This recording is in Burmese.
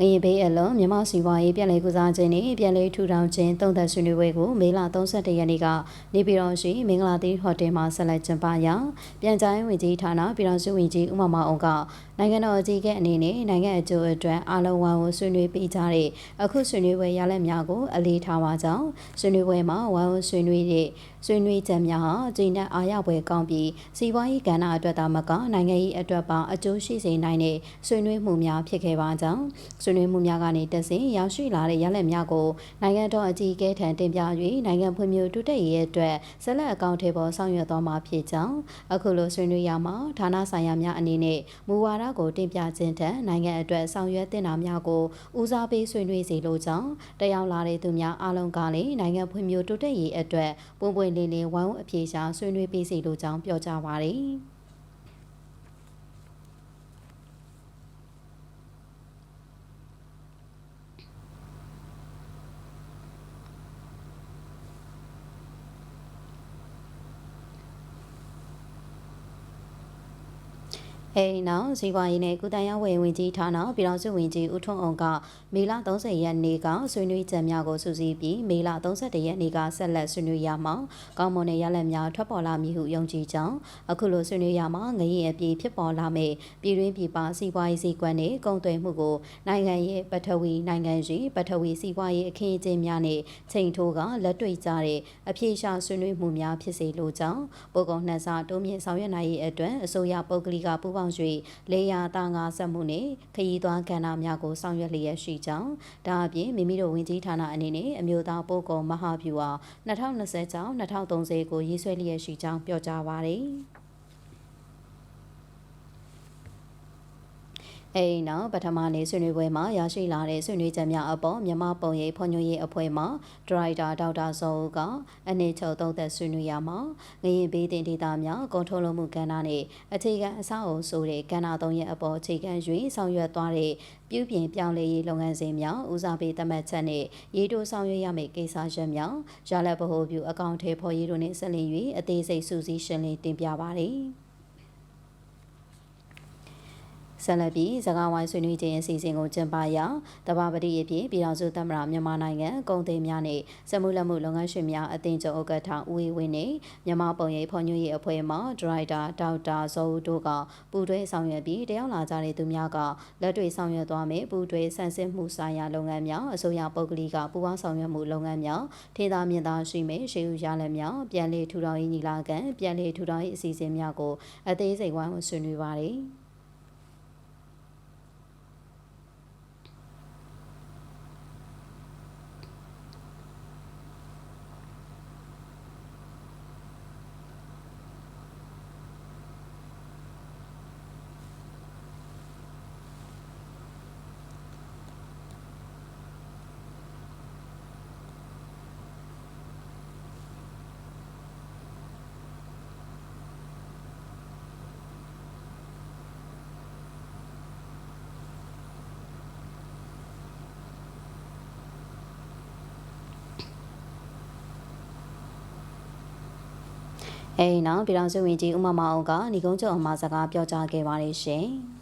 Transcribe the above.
ငရင်ဘေးအလုံးမြန်မာစီပွားရေးပြည်လဲကုစားခြင်းနဲ့ပြည်လဲထူထောင်ခြင်းတုံ့သက်ဆွေးနွေးပွဲကိုမေလ31ရက်နေ့ကနေပြည်တော်ရှိမင်္ဂလာတီဟိုတယ်မှာဆက်လက်ကျင်းပရာပြန်ကြားရေးဝန်ကြီးဌာနပြည်တော်စုဝန်ကြီးဦးမမအောင်က နိုင်ငံတော်အကြီးအကဲအနေနဲ့နိုင်ငံအကျိုးအတွက်အားလုံးဝိုင်းဝန်းဆွေးနွေးပေးကြတဲ့အခုဆွေးနွေးပွဲရလဒ်များကိုအလေးထားပါကြောင်းဆွေးနွေးပွဲမှာဝိုင်းဝန်းဆွေးနွေးတဲ့ဆွေးနွေးချက်များဟာကျင်းတဲ့အာရပွဲကောင်းပြီးစီးပွားရေးကဏ္ဍအတွက်သာမကနိုင်ငံရေးအတွက်ပါအကျိုးရှိစေနိုင်တဲ့ဆွေးနွေးမှုများဖြစ်ခဲ့ပါကြောင်းဆွေးနွေးမှုများကနေတဆင့်ရောက်ရှိလာတဲ့ရလဒ်များကိုနိုင်ငံတော်အကြီးအကဲထံတင်ပြ၍နိုင်ငံဖွံ့ဖြိုးတိုးတက်ရေးအတွက်ဆက်လက်အကောင့်ထဲပေါ်ဆောင်ရွက်သွားမှာဖြစ်ကြောင်းအခုလိုဆွေးနွေးရမှာဌာနဆိုင်ရာများအနေနဲ့မူဝါဒကိုတင်ပြခြင်းထက်နိုင်ငံအတွက်ဆောင်ရွက်တင်တာများကိုဦးစားပေးဆွေးနွေးစီလိုကြောင်းတက်ရောက်လာတဲ့သူများအားလုံးကလည်းနိုင်ငံဖွံ့ဖြိုးတိုးတက်ရေးအတွက်ပွင့်ပွင့်လင်းလင်းဝိုင်းဝန်းအပြေရှားဆွေးနွေးပေးစီလိုကြောင်းပြောကြားပါရယ် အဲဒီနောက်ဇီဝရေးနဲ့ကုတန်ရဝယ်ဝင်ကြီးဌာနပြည်တော်စုဝင်ကြီးဦးထွန်းအောင်ကမေလ30ရက်နေ့ကဆွေးနွေးချက်များကိုစုစည်းပြီးမေလ31ရက်နေ့ကဆက်လက်ဆွေးနွေးရမှာကောင်းမွန်တဲ့ရလဒ်များထွက်ပေါ်လာမည်ဟုယုံကြည်ကြောင်းအခုလိုဆွေးနွေးရမှာငရင်အပြေဖြစ်ပေါ်လာမယ့်ပြည်တွင်းပြည်ပစီးပွားရေးစည်းကွက်နဲ့ကုန်သွယ်မှုကိုနိုင်ငံရဲ့ပထဝီနိုင်ငံရှိပထဝီစီးပွားရေးအခင်းအကျင်းများနဲ့ချိန်ထိုးကလက်တွေ့ကြတဲ့အပြေရှာဆွေးနွေးမှုများဖြစ်စေလိုကြောင်းပိုကုန်နှံစာတိုးမြင့်ဆောင်ရွက်နိုင်ရေးအတွက်အစိုးရပုဂ္ဂလိကပူးပေါင်း၍လေယာသားငါဆက်မှုနဲ့ခရီးသွားကဏ္ဍများကိုဆောင်ရွက်လျက်ရှိကြောင်းဒါအပြင်မိမိတို့ဝင်ကြီးဌာနအနေနဲ့အမျိုးသားပို့ကုန်မဟာဗျူဟာ2020ကျောင်း2030ကိုရေးဆွဲလျက်ရှိကြောင်းပြောကြားပါရယ် အဲဒီနောက်ပထမနေ့ဆွေးနွေးပွဲမှာရရှိလာတဲ့ဆွေးနွေးချက်များအပေါ်မြန်မာပုံရိပ်ဖွံ့ဖြိုးရေးအဖွဲ့မှဒရိုက်တာဒေါက်တာဇော်ဦးကအနည်းချုပ်သုံးသက်ဆွေးနွေးရမှာငရင်ဘေးတင်ဒေတာများကုန်ထုတ်လုပ်မှုကဏ္ဍနဲ့အခြေခံအဆောက်အအုံဆိုတဲ့ကဏ္ဍသုံးရဲ့အပေါ်အခြေခံ၍ဆောင်ရွက်သွားတဲ့ပြုပြင်ပြောင်းလဲရေးလုပ်ငန်းစဉ်များဦးစားပေးသတ်မှတ်ချက်နဲ့ရေးတိုးဆောင်ရွက်ရမယ့်ကိစ္စရပ်များရလဗဟိုပြုအကောင့်ထဲဖော်ရေးတို့နဲ့ဆက်လင်း၍အသေးစိတ်စူးစီးရှင်းလင်းတင်ပြပါသည်။ ဆက်လက်ပြီးစကားဝိုင်းဆွေးနွေးခြင်းအစီအစဉ်ကိုကျင်းပရာတဘာပတိအဖြစ်ပြည်တော်စုသမ္မတမြန်မာနိုင်ငံကုန်သည်များနဲ့စမှုလက်မှုလုပ်ငန်းရှင်များအသင်းချုပ်ဥက္ကဋ္ဌဦးဝေဝင်းနဲ့မြန်မာပုံရိပ်ဖွံ့ဖြိုးရေးအဖွဲ့မှဒရိုက်တာဒေါက်တာဇော်ဦးတို့ကပူးတွဲဆောင်ရွက်ပြီးတယောက်လာကြတဲ့သူများကလက်တွေ့ဆောင်ရွက်သွားမယ်ပူးတွဲဆန်းစစ်မှုဆိုင်ရာလုပ်ငန်းများအစိုးရပုဂ္ဂလိကပူးပေါင်းဆောင်ရွက်မှုလုပ်ငန်းများထေသာမြင့်သာရှိမယ်ရှေးဥရလက်များပြန်လည်ထူထောင်ရေးညီလာခံပြန်လည်ထူထောင်ရေးအစီအစဉ်များကိုအသေးစိတ်ဝိုင်းဝန်းဆွေးနွေးပါတယ်။ အဲဒီနောက်ပြည်တော်စုဝင်ကြီးဦးမမအောင်ကညီကုန်းချုပ်အမှာစကားပြောကြားခဲ့ပါတယ်ရှင်။